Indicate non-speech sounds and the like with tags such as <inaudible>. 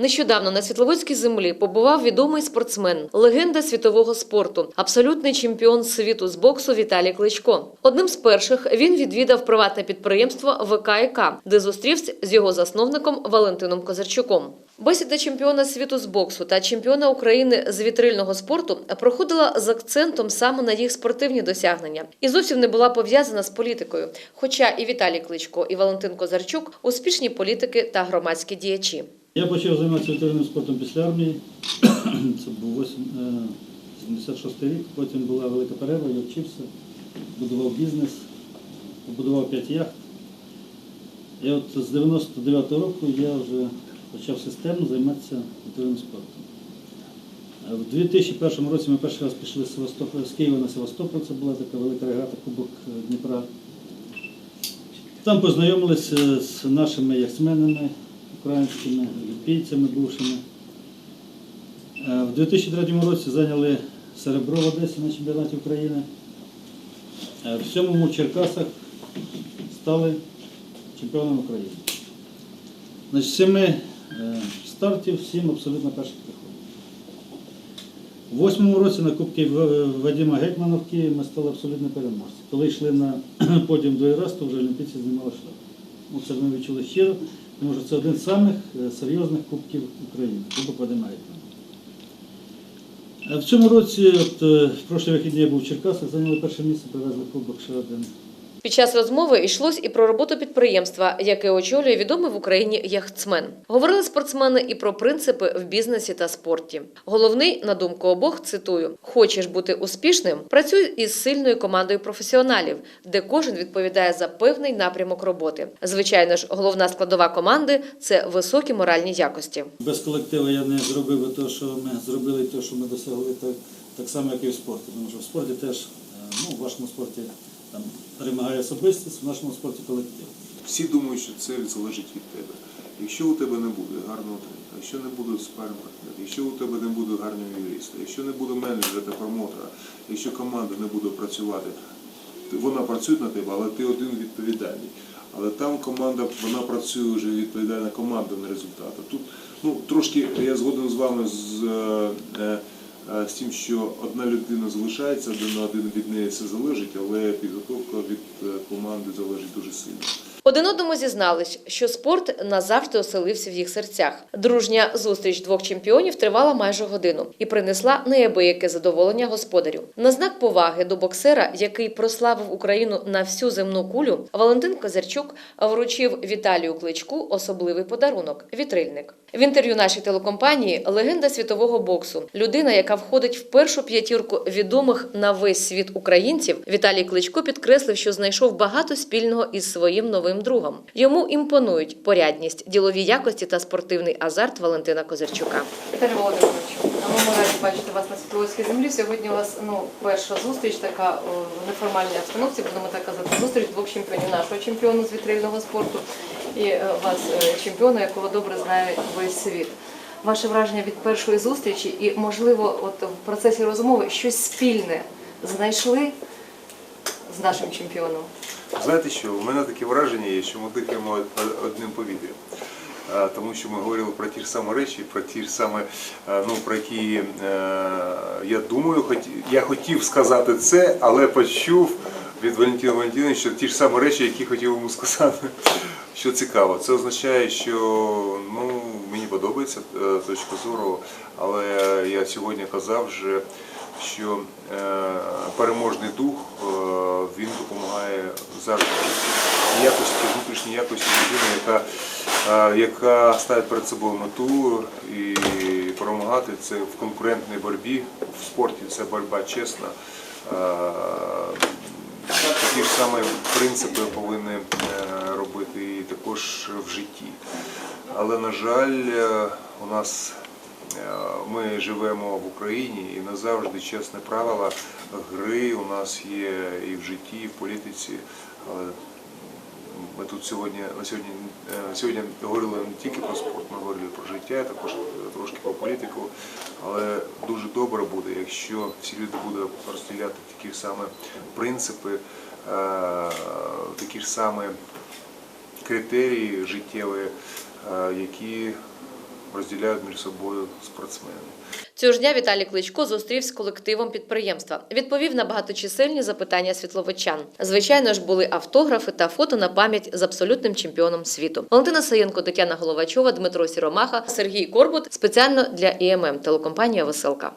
Нещодавно на Світловодській землі побував відомий спортсмен, легенда світового спорту, абсолютний чемпіон світу з боксу Віталій Кличко. Одним з перших він відвідав приватне підприємство ВКК, де зустрівся з його засновником Валентином Козарчуком. Бесіда чемпіона світу з боксу та чемпіона України з вітрильного спорту проходила з акцентом саме на їх спортивні досягнення і зовсім не була пов'язана з політикою. Хоча і Віталій Кличко, і Валентин Козарчук успішні політики та громадські діячі. Я почав займатися ветеринарним спортом після армії. Це був 76 рік. Потім була велика перерва, я вчився, будував бізнес, побудував 5 яхт. І от з 99-го року я вже почав системно займатися ветеринарним спортом. Е, В 2001 році ми перший раз пішли з, з Києва на Севастополь, це була така велика регата Кубок е, Дніпра. Там познайомилися з нашими яхтсменами українськими, олімпійцями бувшими. Е, В 2003 році зайняли серебро в Одесі на чемпіонаті України. Е, В сьомому Черкасах стали чемпіоном України. Значить, семи е, стартів, сім абсолютно перших приходів. У восьмому році на Кубки Вадима Гетьмана в Києві ми стали абсолютно переможці. Коли йшли на <clears throat> подіум раз, то вже олімпійці знімали шлях. Ну, це ми відчули щиро, тому що це один з самих е, серйозних кубків України. Кубок Вадима Е, В цьому році, от, е, в прошлі вихідні я був в Черкасах, зайняли перше місце, привезли кубок ще один. Під час розмови йшлось і про роботу підприємства, яке очолює відомий в Україні яхтсмен. Говорили спортсмени і про принципи в бізнесі та спорті. Головний, на думку обох, цитую: хочеш бути успішним, працюй із сильною командою професіоналів, де кожен відповідає за певний напрямок роботи. Звичайно ж, головна складова команди це високі моральні якості. Без колективу я не зробив би те, що ми зробили, те, що ми досягли, так, так само, як і в спорті. Тому що в спорті теж, е, ну, в вашому спорті там перемагає особистість, в нашому спорті колектив. Всі думають, що це залежить від тебе. Якщо у тебе не буде гарного тренера, якщо не буде спаринг якщо у тебе не буде гарного юриста, якщо не буде менеджера та промотора, якщо команда не буде працювати, вона працює на тебе, але ти один відповідальний. Але там команда, вона працює вже відповідальна команда на результат. Тут ну, трошки я згоден з вами з, е, е, з тим, що одна людина залишається, один на один від неї все залежить, але підготовка від е, команди залежить дуже сильно. Один одному зізнались, що спорт назавжди оселився в їх серцях. Дружня зустріч двох чемпіонів тривала майже годину і принесла неабияке задоволення господарю. На знак поваги до боксера, який прославив Україну на всю земну кулю, Валентин Козарчук вручив Віталію Кличку особливий подарунок вітрильник. В інтерв'ю нашій телекомпанії легенда світового боксу, людина, яка входить в першу п'ятірку відомих на весь світ українців, Віталій Кличко підкреслив, що знайшов багато спільного із своїм новим другом. Йому імпонують порядність, ділові якості та спортивний азарт Валентина Козирчука. Віталій Володимирович, ми раді бачити вас на світловській землі. Сьогодні у вас ну перша зустріч, така в неформальній обстановці. Будемо так казати, зустріч двох чемпіонів нашого чемпіону з вітрильного спорту і е, вас, е, чемпіона, якого добре знає весь світ. Ваше враження від першої зустрічі, і можливо, от в процесі розмови щось спільне знайшли з нашим чемпіоном. Знаєте що, у мене таке враження є, що ми дихаємо одним повітрям. Тому що ми говорили про ті ж самі речі, про ті ж самі, ну, про які е, я думаю, я хотів сказати це, але почув від Валентина Валентиновича ті ж самі речі, які хотів йому сказати. Що цікаво, це означає, що ну, мені подобається е, точка зору, але я сьогодні казав вже, що е, переможний дух е, він допомагає завжди якості, внутрішній якості людини, яка, е, яка ставить перед собою мету і перемагати це в конкурентній боротьбі в спорті. Це боротьба чесна. Такі ж самі принципи повинні робити і також в житті. Але, на жаль, у нас ми живемо в Україні і не завжди чесні правила гри у нас є і в житті, і в політиці. Ми тут сьогодні на сьогодні е, сьогодні говорили не тільки про спорт, ми говорили про життя, також е, трошки про політику. Але дуже добре буде, якщо всі люди будуть розділяти такі ж саме принципи, е, такі ж саме критерії життєві, е, які розділяють між собою спортсмени. Цього ж дня Віталій Кличко зустрів з колективом підприємства. Відповів на багаточисельні запитання світловичан. Звичайно ж, були автографи та фото на пам'ять з абсолютним чемпіоном світу. Валентина Саєнко, Тетяна Головачова, Дмитро Сіромаха, Сергій Корбут спеціально для ІММ телекомпанія Веселка.